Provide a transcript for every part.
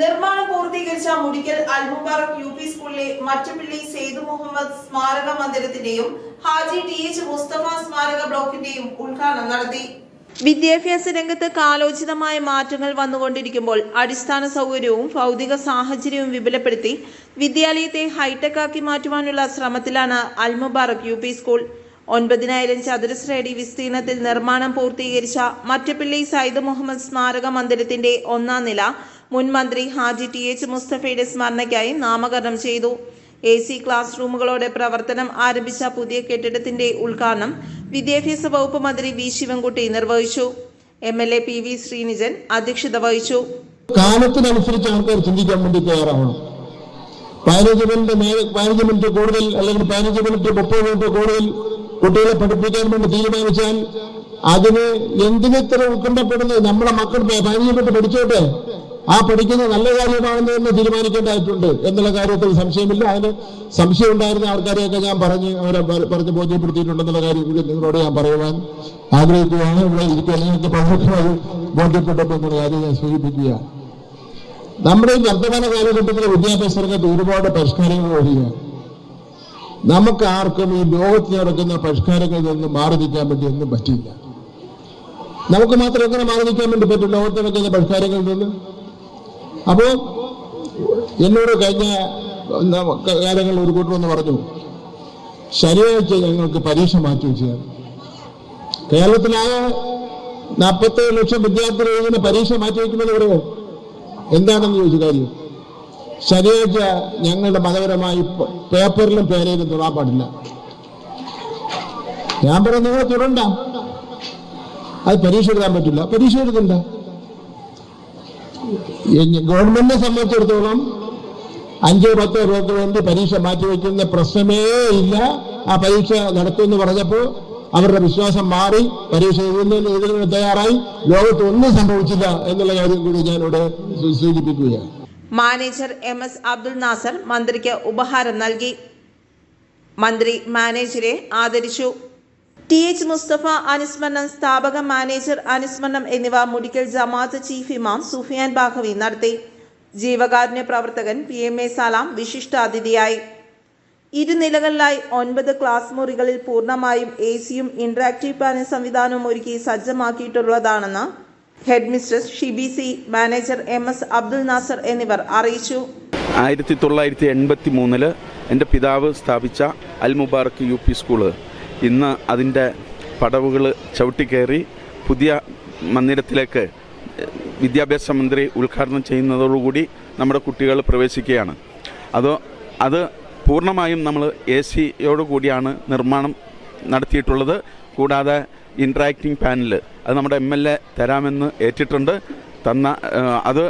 നിർമ്മാണം പൂർത്തീകരിച്ച Mudikkal Al Mubarak U P സ്കൂളിലെ മറ്റുപിള്ളി സെയ്ദ് മുഹമ്മദ് സ്മാരക മന്ദിരത്തിന്റെയും ഹാജി ടി എച്ച് മുസ്തഫ സ്മാരക ബ്ലോക്കിന്റെയും ഉദ്ഘാടനം നടത്തി. വിദ്യാഭ്യാസ രംഗത്ത് കാലോചിതമായ മാറ്റങ്ങൾ വന്നുകൊണ്ടിരിക്കുമ്പോൾ അടിസ്ഥാന സൗകര്യവും ഭൗതിക സാഹചര്യവും വിപുലപ്പെടുത്തി വിദ്യാലയത്തെ ഹൈടെക് ആക്കി മാറ്റുവാനുള്ള ശ്രമത്തിലാണ് അൽമുബാറക് യു പി സ്കൂൾ. ഒൻപതിനായിരം ചതുരശ്ര അടി വിസ്തീർണത്തിൽ നിർമ്മാണം പൂർത്തീകരിച്ച മറ്റപ്പിള്ളി സയ്യിദ് മുഹമ്മദ് സ്മാരക മന്ദിരത്തിന്റെ ഒന്നാം നില മുൻ മന്ത്രി ഹാജി ടി എച്ച് മുസ്തഫയുടെ സ്മരണയ്ക്കായി നാമകരണം ചെയ്തു. എ സി ക്ലാസ് റൂമുകളോടെ പ്രവർത്തനം ആരംഭിച്ച പുതിയ കെട്ടിടത്തിന്റെ ഉദ്ഘാടനം വിദ്യാഭ്യാസ വകുപ്പ് മന്ത്രി വി ശിവൻകുട്ടി നിർവഹിച്ചു. M L A P V Sreenijan അധ്യക്ഷത വഹിച്ചു. കാലത്തിനനുസരിച്ച് ആൾക്കാർ ചിന്തിക്കാൻ വേണ്ടി തയ്യാറാവണം. പതിനഞ്ച് മിനിറ്റ് പതിനഞ്ച് കൂടുതൽ അല്ലെങ്കിൽ പതിനഞ്ച് മിനിറ്റ് മുപ്പത് മിനിറ്റ് കൂടുതൽ കുട്ടികളെ പഠിപ്പിക്കാൻ വേണ്ടി തീരുമാനിച്ചാൽ അതിന് എന്തിനെത്ര ഉത്കണ്ഠപ്പെടുന്നത്? നമ്മുടെ മക്കൾ പതിനഞ്ച് പഠിച്ചോട്ടെ? ആ പഠിക്കുന്നത് നല്ല കാര്യമാണെന്ന് തന്നെ തീരുമാനിക്കേണ്ടതായിട്ടുണ്ട് എന്നുള്ള കാര്യത്തിൽ സംശയമില്ല. അതിന് സംശയം ഉണ്ടായിരുന്ന ആൾക്കാരെയൊക്കെ ഞാൻ പറഞ്ഞ് അവരെ പറഞ്ഞ് ബോധ്യപ്പെടുത്തിയിട്ടുണ്ടെന്നുള്ള കാര്യം കൂടി നിങ്ങളോട് ഞാൻ പറയുവാൻ ആഗ്രഹിക്കുകയാണ്. ഇവിടെ ഇരിക്കുന്ന നിങ്ങൾക്ക് പലർക്കും കാര്യം ഞാൻ സൂചിപ്പിക്കുക നമ്മുടെ ഈ വർത്തമാന കാലഘട്ടത്തിലെ വിദ്യാഭ്യാസ രംഗത്ത് ഒരുപാട് പരിഷ്കാരങ്ങൾ വരികയാണ്. നമുക്ക് ആർക്കും ഈ ലോകത്ത് നടക്കുന്ന പരിഷ്കാരങ്ങളിൽ നിന്ന് മാറി നിൽക്കാൻ വേണ്ടി ഒന്നും പറ്റില്ല നമുക്ക് മാത്രം എങ്ങനെ മാറി നിൽക്കാൻ വേണ്ടി പറ്റും? ലോകത്ത് നടക്കുന്ന പരിഷ്കാരങ്ങളിൽ നിന്ന് അപ്പോ എന്നോട് കഴിഞ്ഞ കാലങ്ങൾ ഒരു ഒന്ന് പറഞ്ഞു ശനിയാഴ്ച ഞങ്ങൾക്ക് പരീക്ഷ മാറ്റി വെച്ചു കേരളത്തിലാകെ നാൽപ്പത്തേഴ് ലക്ഷം വിദ്യാർത്ഥികൾ ഇങ്ങനെ പരീക്ഷ മാറ്റി വയ്ക്കുന്നത് ഇവിടെ എന്താണെന്ന് ചോദിച്ചു കാര്യം ശനിയാഴ്ച ഞങ്ങളുടെ മതപരമായി പേപ്പറിലും പേരയിലും തൊടാൻ പാടില്ല ഞാൻ പറഞ്ഞു നിങ്ങളെ തുടണ്ട. അത് പരീക്ഷ എഴുതാൻ പറ്റില്ല. പരീക്ഷ എഴുതണ്ട. ഗവൺമെന്റിനെ സംബന്ധിച്ചിടത്തോളം അഞ്ചോ പത്തോ രൂപ വേണ്ടി പരീക്ഷ മാറ്റിവെക്കുന്ന പ്രശ്നമേ ഇല്ല. ആ പരീക്ഷ നടത്തുമെന്ന് പറഞ്ഞപ്പോൾ അവരുടെ വിശ്വാസം മാറി പരീക്ഷ എഴുതുന്നതിന് എഴുതുന്നതിന് തയ്യാറായി. ലോകത്ത് ഒന്നും സംഭവിച്ചില്ല എന്നുള്ള കാര്യം കൂടി ഞാൻ ഇവിടെ സൂചിപ്പിക്കുകയാണ്. Manager M S Abdul Nasser മന്ത്രിക്ക് ഉപഹാരം നൽകി. മന്ത്രി മാനേജരെ ആദരിച്ചു. ടി എച്ച് മുസ്തഫ അനുസ്മരണം സ്ഥാപക മാനേജർ അനുസ്മരണം എന്നിവ മുടിക്കൽ ജമാഅത്ത് ചീഫ് ഇമാം സുഫിയാൻ ബാഖവി നടത്തി. ജീവകാരുണ്യ പ്രവർത്തകൻ പി എം എ സലാം വിശിഷ്ട അതിഥിയായി. ഇരുനിലകളിലായി ഒൻപത് ക്ലാസ് മുറികളിൽ പൂർണമായും എ സിയും ഇന്ററാക്റ്റീവ് പാനൽ സംവിധാനവും ഒരുക്കി സജ്ജമാക്കിയിട്ടുള്ളതാണെന്ന് head mistress Shibi C manager M S Abdul Nasser എന്നിവർ അറിയിച്ചു. ആയിരത്തി തൊള്ളായിരത്തി എൺപത്തി മൂന്നിൽ എന്റെ പിതാവ് സ്ഥാപിച്ച Al Mubarak U P school. ഇന്ന് അതിന്റെ പടവുകൾ ചവിട്ടിക്കയറി പുതിയ മന്ദിരത്തിലേക്ക് വിദ്യാഭ്യാസ മന്ത്രി ഉദ്ഘാടനം ചെയ്യുന്നതോടുകൂടി നമ്മുടെ കുട്ടികൾ പ്രവേശിക്കുകയാണ്. അത് അത് പൂർണമായും നമ്മൾ എ സിയോട് കൂടിയാണ് നിർമ്മാണം നടത്തിയിട്ടുള്ളത്. കൂടാതെ ഇൻട്രാക്റ്റിംഗ് പാനൽ അത് നമ്മുടെ എം എൽ എ തരാമെന്ന് ഏറ്റിട്ടുണ്ട്. തന്ന അത്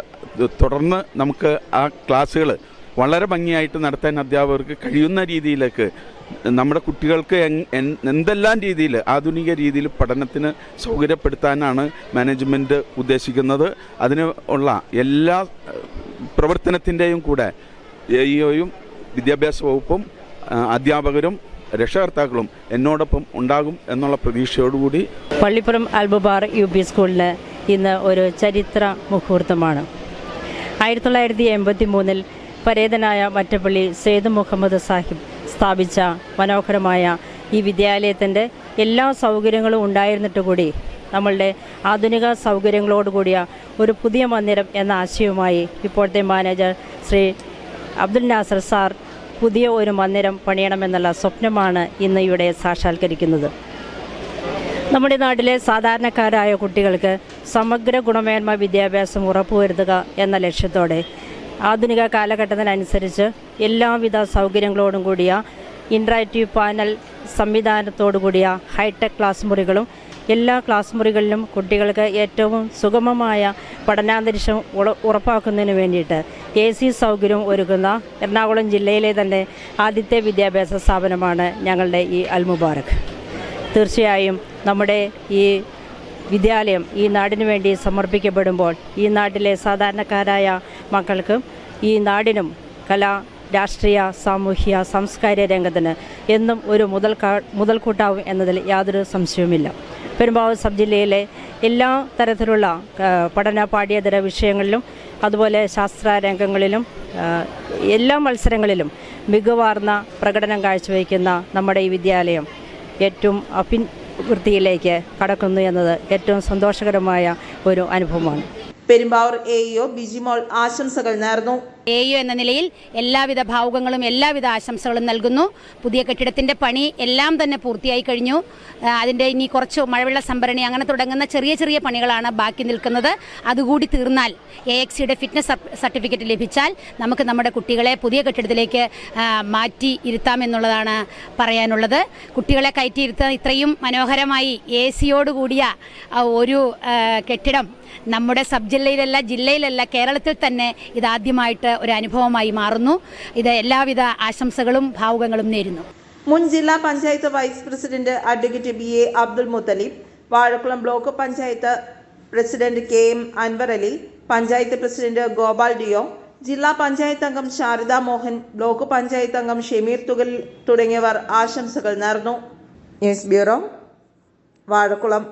തുടർന്ന് നമുക്ക് ആ ക്ലാസ്സുകൾ വളരെ ഭംഗിയായിട്ട് നടത്താൻ അധ്യാപകർക്ക് കഴിയുന്ന രീതിയിലേക്ക് നമ്മുടെ കുട്ടികൾക്ക് എന്തെല്ലാം രീതിയിൽ ആധുനിക രീതിയിൽ പഠനത്തിന് സൗകര്യപ്പെടുത്താനാണ് മാനേജ്മെന്റ് ഉദ്ദേശിക്കുന്നത്. അതിന് ഉള്ള എല്ലാ പ്രവർത്തനത്തിന്റെയും കൂടെ എ ഇഒയും വിദ്യാഭ്യാസ വകുപ്പും അധ്യാപകരും രക്ഷകർത്താക്കളും എന്നോടൊപ്പം ഉണ്ടാകും എന്നുള്ള പ്രതീക്ഷയോടുകൂടി പള്ളിപ്പുറം അൽബുബാർ യു പി സ്കൂളിന് ഇന്ന് ഒരു ചരിത്ര മുഹൂർത്തമാണ്. ആയിരത്തി തൊള്ളായിരത്തി എൺപത്തി മൂന്നിൽ പരേതനായ മറ്റപ്പള്ളി സെയ്ദ് മുഹമ്മദ് സാഹിബ് സ്ഥാപിച്ച മനോഹരമായ ഈ വിദ്യാലയത്തിന്റെ എല്ലാ സൗകര്യങ്ങളും ഉണ്ടായിരുന്നിട്ട് കൂടി നമ്മളുടെ ആധുനിക സൗകര്യങ്ങളോടുകൂടിയ ഒരു പുതിയ മന്ദിരം എന്ന ആശയവുമായി ഇപ്പോഴത്തെ മാനേജർ ശ്രീ അബ്ദുൽ നാസർ സാർ പുതിയ ഒരു മന്ദിരം പണിയണമെന്നുള്ള സ്വപ്നമാണ് ഇന്ന് ഇവിടെ സാക്ഷാത്കരിക്കുന്നത്. നമ്മുടെ നാട്ടിലെ സാധാരണക്കാരായ കുട്ടികൾക്ക് സമഗ്ര ഗുണമേന്മ വിദ്യാഭ്യാസം ഉറപ്പുവരുത്തുക എന്ന ലക്ഷ്യത്തോടെ ആധുനിക കാലഘട്ടത്തിനനുസരിച്ച് എല്ലാവിധ സൗകര്യങ്ങളോടും കൂടിയ ഇൻട്രാക്റ്റീവ് പാനൽ സംവിധാനത്തോടു കൂടിയ ഹൈടെക് ക്ലാസ് മുറികളും എല്ലാ ക്ലാസ് മുറികളിലും കുട്ടികൾക്ക് ഏറ്റവും സുഗമമായ പഠനാന്തരീക്ഷം ഉറപ്പാക്കുന്നതിന് വേണ്ടിയിട്ട് എ സി സൗകര്യം ഒരുക്കുന്ന എറണാകുളം ജില്ലയിലെ തന്നെ ആദ്യത്തെ വിദ്യാഭ്യാസ സ്ഥാപനമാണ് ഞങ്ങളുടെ ഈ അൽ മുബാറക്. തീർച്ചയായും നമ്മുടെ ഈ വിദ്യാലയം ഈ നാടിനു വേണ്ടി സമർപ്പിക്കപ്പെടുമ്പോൾ ഈ നാട്ടിലെ സാധാരണക്കാരായ മക്കൾക്കും ഈ നാടിനും കലാ രാഷ്ട്രീയ സാമൂഹ്യ സാംസ്കാരിക രംഗത്തിന് എന്നും ഒരു മുതൽ മുതൽക്കൂട്ടാവും എന്നതിൽ യാതൊരു സംശയവുമില്ല. പെരുമ്പാവൂർ സബ് ജില്ലയിലെ എല്ലാ തരത്തിലുള്ള പഠന പാഠ്യേതര വിഷയങ്ങളിലും അതുപോലെ ശാസ്ത്ര രംഗങ്ങളിലും എല്ലാ മത്സരങ്ങളിലും മികവാർന്ന പ്രകടനം കാഴ്ചവെക്കുന്ന നമ്മുടെ ഈ വിദ്യാലയം ഏറ്റവും അഭിവൃദ്ധിയിലേക്ക് കടക്കുന്നു എന്നത് ഏറ്റവും സന്തോഷകരമായ ഒരു അനുഭവമാണ്. പെരുമ്പാവൂർ എഇഒ ബിജിമോൾ ആശംസകൾ നേർന്നു. എ യു എന്ന നിലയിൽ എല്ലാവിധ ഭാവുകങ്ങളും എല്ലാവിധ ആശംസകളും നൽകുന്നു. പുതിയ കെട്ടിടത്തിന്റെ പണി എല്ലാം തന്നെ പൂർത്തിയായി കഴിഞ്ഞു. അതിന്റെ ഇനി കുറച്ച് മഴവെള്ള സംഭരണി അങ്ങനെ തുടങ്ങുന്ന ചെറിയ ചെറിയ പണികളാണ് ബാക്കി നിൽക്കുന്നത്. അതുകൂടി തീർന്നാൽ എ എക്സ് സിയുടെ ഫിറ്റ്നസ് സർട്ടിഫിക്കറ്റ് ലഭിച്ചാൽ നമുക്ക് നമ്മുടെ കുട്ടികളെ പുതിയ കെട്ടിടത്തിലേക്ക് മാറ്റി ഇരുത്താം എന്നുള്ളതാണ് പറയാനുള്ളത്. കുട്ടികളെ കയറ്റിയിരുത്താൻ ഇത്രയും മനോഹരമായി എ സിയോട് കൂടിയ ഒരു കെട്ടിടം നമ്മുടെ സബ് ജില്ലയിലല്ല ജില്ലയിലല്ല കേരളത്തിൽ തന്നെ ഇതാദ്യമായിട്ട് ഒരു അനുഭവമായി മാറുന്നു. ഇത് എല്ലാവിധ ആശംസകളും ഭാവുകങ്ങളും നേരുന്നു. മുൻ ജില്ലാ panchayat vice president advocate B A Abdul Muthalib Vazhakulam block panchayat president K M Anwar Ali panchayat president Gopal Deo ജില്ലാ പഞ്ചായത്ത് അംഗം ശാരദ മോഹൻ ബ്ലോക്ക് പഞ്ചായത്ത് അംഗം ഷെമീർ തുകൽ തുടങ്ങിയവർ ആശംസകൾ നേർന്നു. News bureau Vazhakulam.